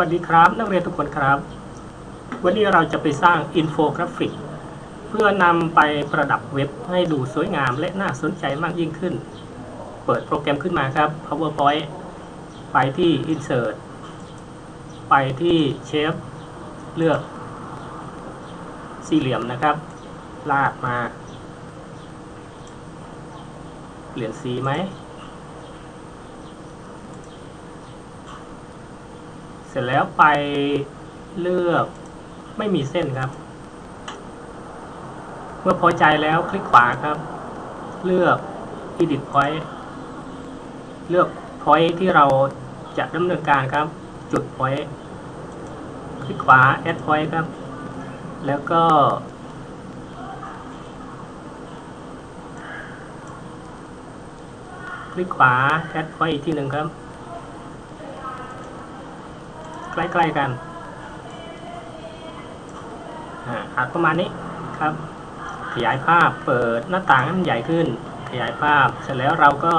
วัสดีครับนักเรียนทุกคนครับ วันนี้เราจะไปสร้างอินโฟกราฟิก เพื่อนำไปประดับเว็บให้ดูสวยงามและน่าสนใจมากยิ่งขึ้น เปิดโปรแกรมขึ้นมาครับ PowerPoint ไปที่ Insert ไปที่ Shape เลือก สี่เหลี่ยมนะครับ ลากมา เปลี่ยนสีไหม เส ร็จแล้วไปเลือกไม่มีเส้นครับ เมื่อพอใจแล้วคลิกขวาครับ เลือก edit point เลือก point ที่เราจะดำเนินการครับ จุด point คลิกขวา add point ครับ แล้วก็ คลิกขวา add point อีกทีหนึ่งครับ ใกล้ๆกันอ่าอาจประมาณนี้ครับ ขยายภาพเปิดหน้าต่างให้มันใหญ่ขึ้น ขยายภาพเสร็จแล้วเราก็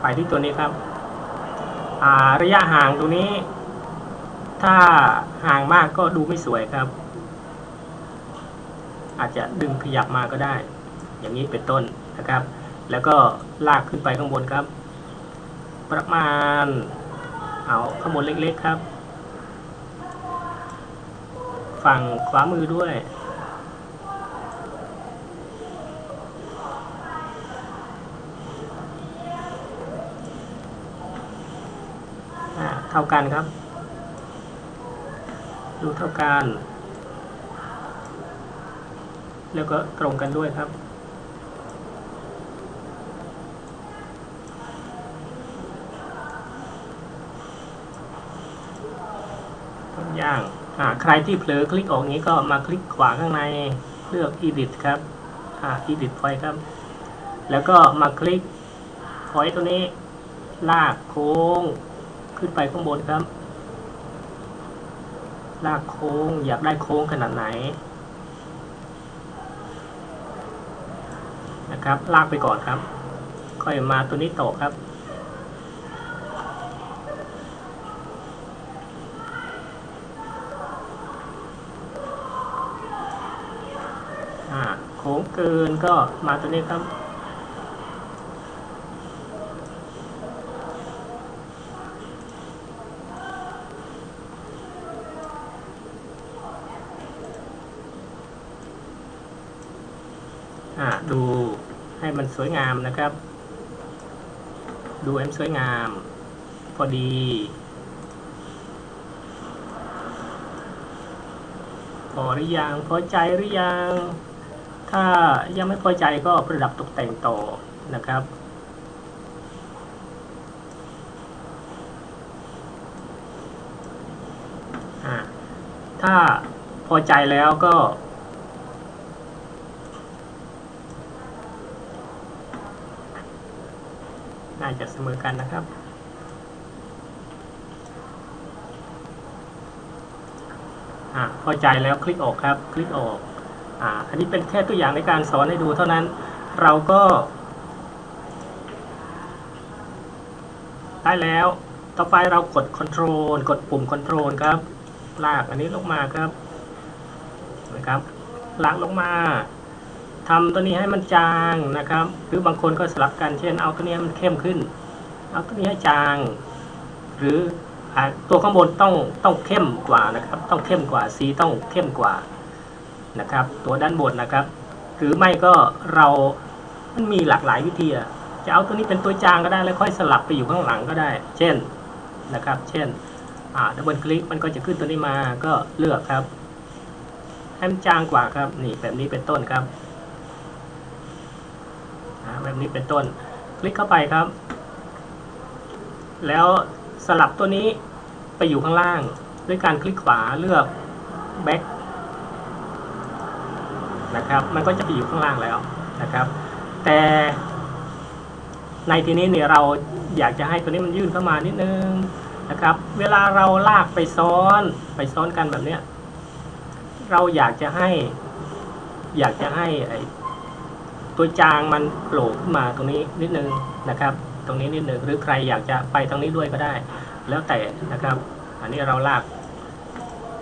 ไปที่ตัวนี้ครับอ่าระยะห่างตรงนี้ ถ้าห่างมากก็ดูไม่สวยครับ อาจจะดึงขยับมาก็ได้ อย่างนี้เป็นต้นนะครับ แล้วก็ลากขึ้นไปข้างบนครับ ประมาณเอาข้างบนเล็กๆครับ ฝั่งขวามือด้วยอ่าเท่ากันครับ ดูเท่ากัน แล้วก็ตรงกันด้วยครับ ต้นย่างอ่าใครที่เผลอคลิกออกนี้ก็มาคลิกขวาข้างในเลือก edit ครับอ่า edit point ครับ แล้วก็มาคลิก point ตัวนี้ลากโค้งขึ้นไปข้างบนครับ ลากโค้งอยากได้โค้งขนาดไหนนะครับ ลากไปก่อนครับ ค่อยมาตัวนี้ต่อครับ อ่าโค้ง เกินก็มาตัวนี้ครับอ่าดูให้มันสวยงามนะครับ ดูให้มันสวยงาม พอดี พอหรือยัง พอใจหรือยัง ถ้ายังไม่พอใจก็ประดับตกแต่งต่อนะครับ ถ้าพอใจแล้วก็ น่าจะเสมอกันนะครับอพอใจแล้วคลิกออกครับ คลิกออก อ่าอันนี้เป็นแค่ตัวอย่างในการสอนให้ดูเท่านั้นเราก็ได้แล้ว ต่อไปเรากด Control กดปุ่ม Control ครับ ลากอันนี้ลงมาครับนะครับลากลงมาทำตัวนี้ให้มันจางนะครับ หรือบางคนก็สลับกัน เช่น เอาตัวนี้ให้มันเข้มขึ้น เอาตัวนี้ให้จาง หรืออตัวข้างบนต้องต้องเข้มกว่านะครับ ต้องเข้มกว่า สีต้องเข้มกว่า นะครับ ตัวด้านบนนะครับ หรือไม่ก็เรา มันมีหลากหลายวิธีอะจะเอาตัวนี้เป็นตัวจางก็ได้แล้วค่อยสลับไปอยู่ข้างหลังก็ได้ เช่นนะครับ เช่นอ่าดับเบิลคลิกมันก็จะขึ้นตัวนี้มาก็เลือกครับให้มันจางกว่าครับนี่แบบนี้เป็นต้นครับแบบนี้เป็นต้น คลิกเข้าไปครับ แล้วสลับตัวนี้ไปอยู่ข้างล่าง ด้วยการคลิกขวาเลือก back นะครับ มันก็จะไปอยู่ข้างล่างแล้วนะครับ แต่ในทีนี้เนี่ยเราอยากจะให้ตัวนี้มันยื่นเข้ามานิดนึงนะครับ เวลาเราลากไปซ้อนไปซ้อนกันแบบเนี้ยเราอยากจะให้ อยากจะให้ไอตัวจางมันโผล่ขึ้นมาตรงนี้นิดนึงนะครับ ตรงนี้นิดนึงหรือใครอยากจะไปตรงนี้ด้วยก็ได้ แล้วแต่นะครับ อันนี้เราลาก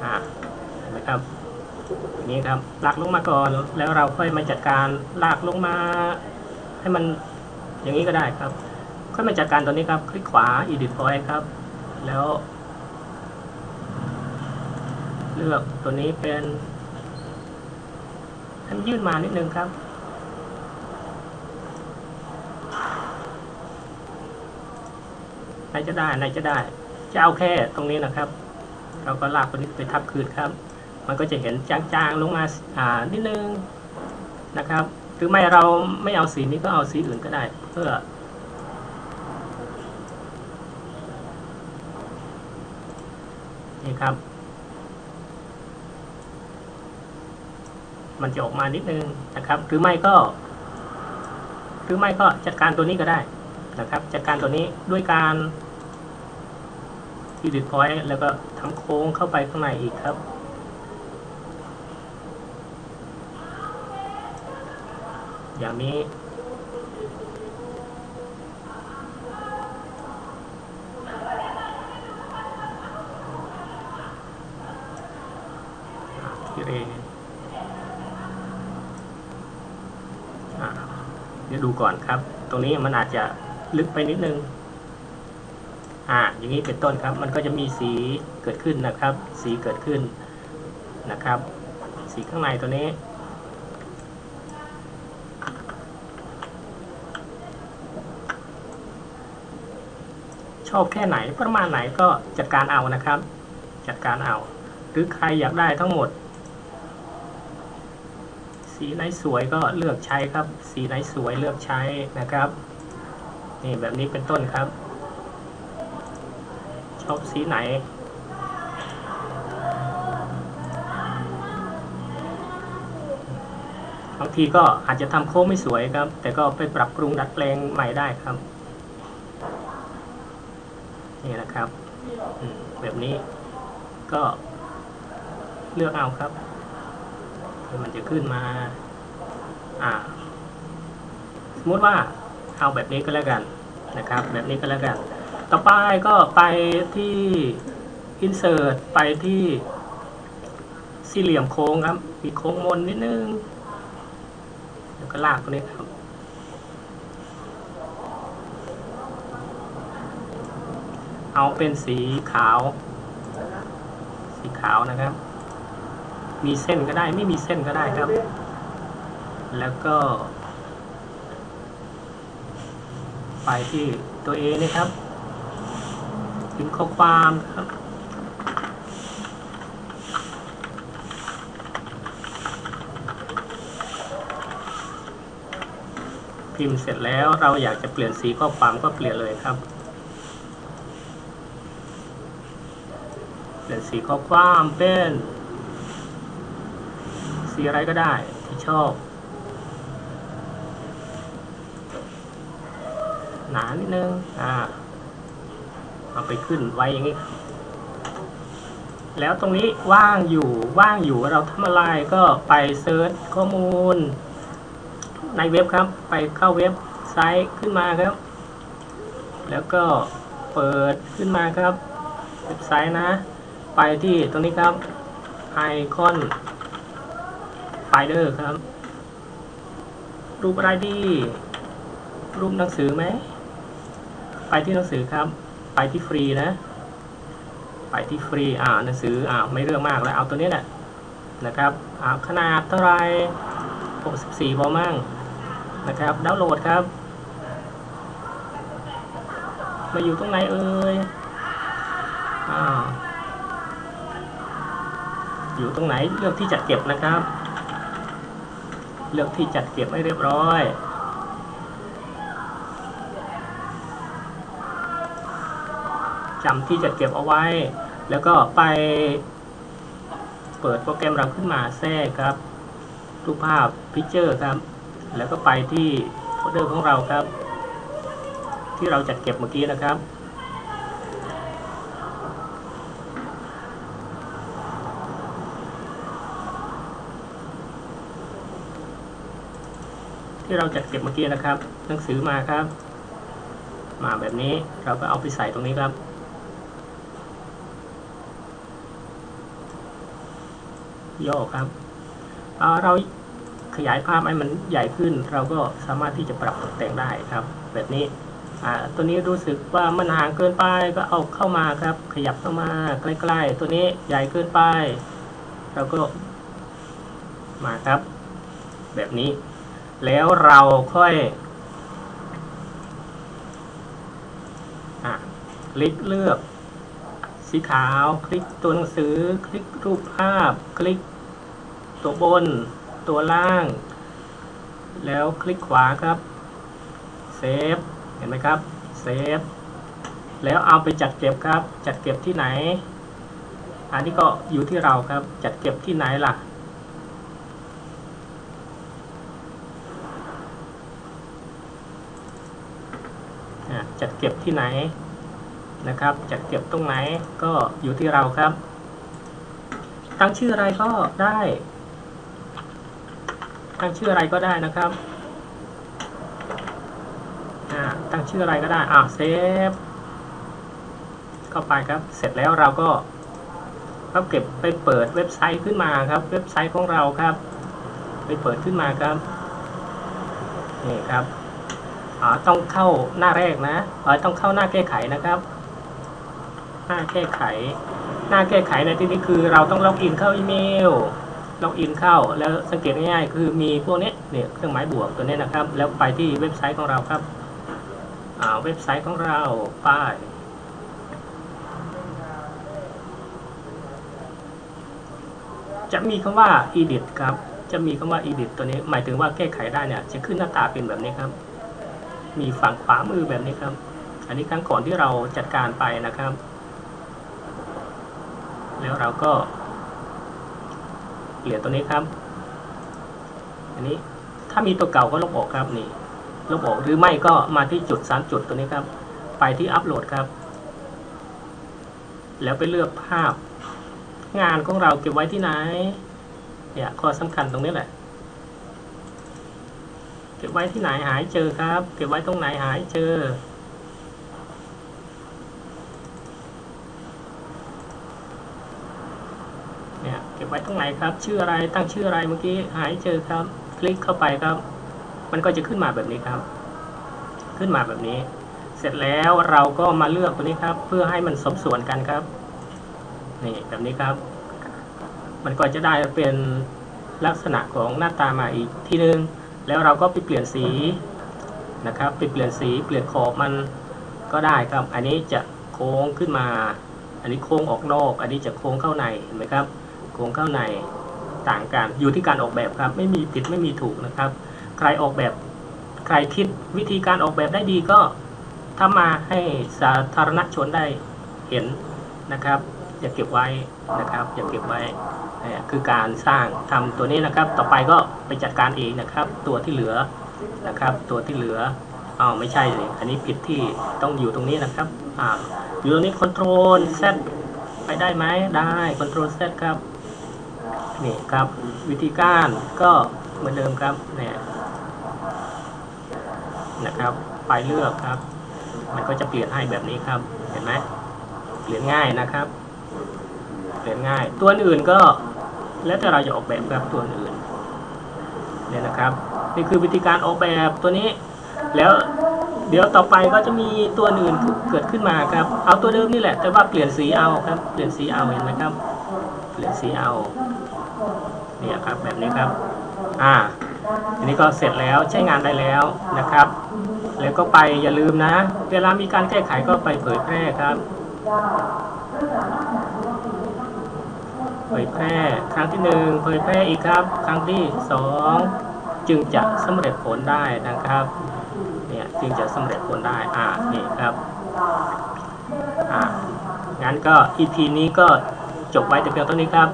อ่าเห็นไหมครับ นี้ครับลากลงมาก่อนแล้วเราค่อยมาจัดการลากลงมา ให้มันอย่างนี้ก็ได้ครับ ค่อยมาจัดการตัวนี้ครับ คลิกขวา edit point ครับ แล้ว เลือกตัวนี้เป็นให้มันยื่นมานิดนึงครับไหนจะได้ไหนจะได้จะเอาแค่ตรงนี้นะครับ เราก็ลากตัวนี้ไปทับคืนครับ มันก็จะเห็นจางๆลงมาอ่านิดนึงนะครับหรือไม่เราไม่เอาสีนี้ก็เอาสีอื่นก็ได้เพื่อนี่ครับ มันจะออกมานิดนึงนะครับ หรือไม่ก็ หรือไม่ก็จัดการตัวนี้ก็ได้นะครับ จัดการตัวนี้ด้วยการ edit point แล้วก็ทำโค้งเข้าไปข้างในอีกครับ ย่างนี้ที่เรอะเดี๋ยวดูก่อนครับ ตรงนี้มันอาจจะลึกไปนิดนึง อ่า อย่างนี้เป็นต้นครับ มันก็จะมีสีเกิดขึ้นนะครับ สีเกิดขึ้นนะครับ สีข้างในตัวนี้ ชอบแค่ไหนประมาณไหนก็จัดการเอานะครับ จัดการเอา หรือใครอยากได้ทั้งหมด สีไหนสวยก็เลือกใช้ครับ สีไหนสวยเลือกใช้นะครับนี่แบบนี้เป็นต้นครับ ชอบสีไหนบางทีก็อาจจะทำโค้งไม่สวยครับ แต่ก็ไปปรับปรุงดัดแปลงใหม่ได้ครับ นี่นะครับ แบบนี้ก็เลือกเอาครับ มันจะขึ้นมา อ่า สมมติว่าเอาแบบนี้ก็แล้วกันนะครับ แบบนี้ก็แล้วกัน ต่อไปก็ไปที่ insert ไปที่สี่เหลี่ยมโค้งครับมีโค้งมนนิดนึง แล้วก็ลากตัวนี้ครับ เอาเป็นสีขาว สีขาวนะครับ มีเส้นก็ได้ไม่มีเส้นก็ได้ครับ แล้วก็ ไปที่ตัว A นะครับพิมพ์ข้อความครับพิมพ์เสร็จแล้วเราอยากจะเปลี่ยนสีข้อความก็เปลี่ยนเลยครับ เปลี่ยนสีข้อความเป็น สีอะไรก็ได้ที่ชอบหนานิดนึง อ่า เอาไปขึ้นไว้อย่างนี้ แล้วตรงนี้ว่างอยู่ ว่างอยู่เราทำอะไรก็ไปเซิร์ชข้อมูล ในเว็บครับ ไปเข้าเว็บไซต์ขึ้นมาครับ แล้วก็เปิดขึ้นมาครับ เว็บไซต์นะ ไปที่ตรงนี้ครับไอคอนไฟเดอร์ครับ รูปอะไรดี รูปหนังสือไหม ไปที่หนังสือครับ ไปที่ฟรีนะ ไปที่ฟรี อ่าหนังสือ อ่าไม่เรื่องมากแล้ว เอาตัวนี้แหละ นะครับ อ่าขนาดเท่าไหร64พอมั่งนะครับ ดาวน์โหลดครับ มาอยู่ตรงไหนเอ่ย อ่า อยู่ตรงไหนเลือกที่จัดเก็บนะครับ เลือกที่จัดเก็บให้เรียบร้อยจำที่จัดเก็บเอาไว้ แล้วก็ไป เปิดโปรแกรมเราขึ้นมาแทรกครับรูปภาพ Picture ครับ แล้วก็ไปที่โฟลเดอร์ของเราครับ ที่เราจัดเก็บเมื่อกี้นะครับ ที่เราจัดเก็บเมื่อกี้นะครับ หนังสือมาครับ มาแบบนี้เราก็เอาไปใส่ตรงนี้ครับ ย่อครับเราขยายภาพให้มันใหญ่ขึ้น เราก็สามารถที่จะปรับตกแต่งได้ครับ แบบนี้อ่าตัวนี้รู้สึกว่ามันห่างเกินไปก็เอาเข้ามาครับ ขยับเข้ามาใกล้ ๆ ตัวนี้ใหญ่เกินไป เราก็มาครับ แบบนี้ แล้วเราค่อยอคลิกเลือก สีขาว คลิกตัวหนังสือ คลิกรูปภาพ คลิกตัวบน ตัวล่าง แล้วคลิกขวาครับเซฟเห็นไหมครับเซฟแล้วเอาไปจัดเก็บครับ จัดเก็บที่ไหน อันนี้ก็อยู่ที่เราครับ จัดเก็บที่ไหนล่ะ อะ จัดเก็บที่ไหนนะครับ จัดเก็บตรงไหนก็อยู่ที่เราครับ ตั้งชื่ออะไรก็ได้ ตั้งชื่ออะไรก็ได้นะครับตั้งชื่ออะไรก็ได้อ่าเซฟเข้าไปครับ เสร็จแล้วเราก็ก็เก็บไปเปิดเว็บไซต์ขึ้นมาครับ เว็บไซต์ของเราครับ ไปเปิดขึ้นมาครับนี่ครับ ต้องเข้าหน้าแรกนะต้องเข้าหน้าแก้ไขนะครับ หน้าแก้ไข หน้าแก้ไขในที่นี้คือเราต้องล็อกอินเข้าอีเมล ล็อกอินเข้า แล้วสังเกตง่ายๆ คือมีพวกนี้เนี่ยเครื่องหมายบวกตัวนี้นะครับ แล้วไปที่เว็บไซต์ของเราครับอ่าเว็บไซต์ของเราป้ายจะมีคำว่า edit ครับ จะมีคำว่า edit ตัวนี้ หมายถึงว่าแก้ไขได้เนี่ย จะขึ้นหน้าตาเป็นแบบนี้ครับ มีฝั่งขวามือแบบนี้ครับ อันนี้ครั้งก่อนที่เราจัดการไปนะครับ แล้วเราก็เปลี่ยนตัวนี้ครับ อันนี้ถ้ามีตัวเก่าก็ลบออกครับนี่ลบออกหรือไม่ก็มาที่จุดสามจุดตัวนี้ครับ ไปที่อัปโหลดครับ แล้วไปเลือกภาพ งานของเราเก็บไว้ที่ไหนเนี่ยข้อสำคัญตรงนี้แหละ เก็บไว้ที่ไหนหายเจอครับ เก็บไว้ตรงไหนหายเจอ เนี่ยเก็บไว้ตรงไหนครับ ชื่ออะไรตั้งชื่ออะไรเมื่อกี้หายเจอครับ คลิกเข้าไปครับ มันก็จะขึ้นมาแบบนี้ครับ ขึ้นมาแบบนี้ เสร็จแล้วเราก็มาเลือกตัวนี้ครับ เพื่อให้มันสมส่วนกันครับนี่แบบนี้ครับ มันก็จะได้เป็นลักษณะของหน้าตามาอีกทีนึง แล้วเราก็ไปเปลี่ยนสีนะครับไปเปลี่ยนสีเปลี่ยนขอบมันก็ได้ครับ อันนี้จะโค้งขึ้นมา อันนี้โค้งออกนอก อันนี้จะโค้งเข้าในเห็นไหมครับ โค้งเข้าในต่างกันอยู่ที่การออกแบบครับ ไม่มีผิดไม่มีถูกนะครับ ใครออกแบบใครคิดวิธีการออกแบบได้ดีก็ทำมาให้สาธารณชนได้เห็นนะครับ อย่าเก็บไว้นะครับ อย่าเก็บไว้คือการสร้างทำตัวนี้นะครับ ต่อไปก็ไปจัดการเองนะครับ ตัวที่เหลือนะครับ ตัวที่เหลืออ้าวไม่ใช่เลยอันนี้ผิดที่ต้องอยู่ตรงนี้นะครับอ่าอยู่ตรงนี้ Ctrl Z ไปได้ไหมได้ Ctrl Z ครับนี่ครับวิธีการก็เหมือนเดิมครับเนี่ยนะครับไปเลือกครับ มันก็จะเปลี่ยนให้แบบนี้ครับ เห็นไหมเปลี่ยนง่ายนะครับ นง่าย ตัวอื่นก็แล้วแต่เราจะออกแบบครับตัวอื่นเนี่ยนะครับ นี่คือวิธีการออกแบบตัวนี้ แล้วเดี๋ยวต่อไปก็จะมีตัวอื่นเกิดขึ้นมาครับ เอาตัวเดิมนี่แหละ แต่ว่าเปลี่ยนสีเอาครับ เปลี่ยนสีเอาเห็นไหมครับ เปลี่ยนสีเอา เนี่ยครับแบบนี้ครับ อ่าอันนี้ก็เสร็จแล้วใช้งานได้แล้วนะครับ แล้วก็ไปอย่าลืมนะ เวลามีการแก้ไขก็ไปเผยแพร่ครับ เผยแพร่ครั้งที่หนึ่งเผยแพร่อีกครับ ครั้งที่สองจึงจะสำเร็จผลได้นะครับเนี่ยจึงจะสำเร็จผลได้อ่านี่ครับอ่างั้นก็ EP นี้ก็จบไว้แต่เพียงเท่านี้ครับ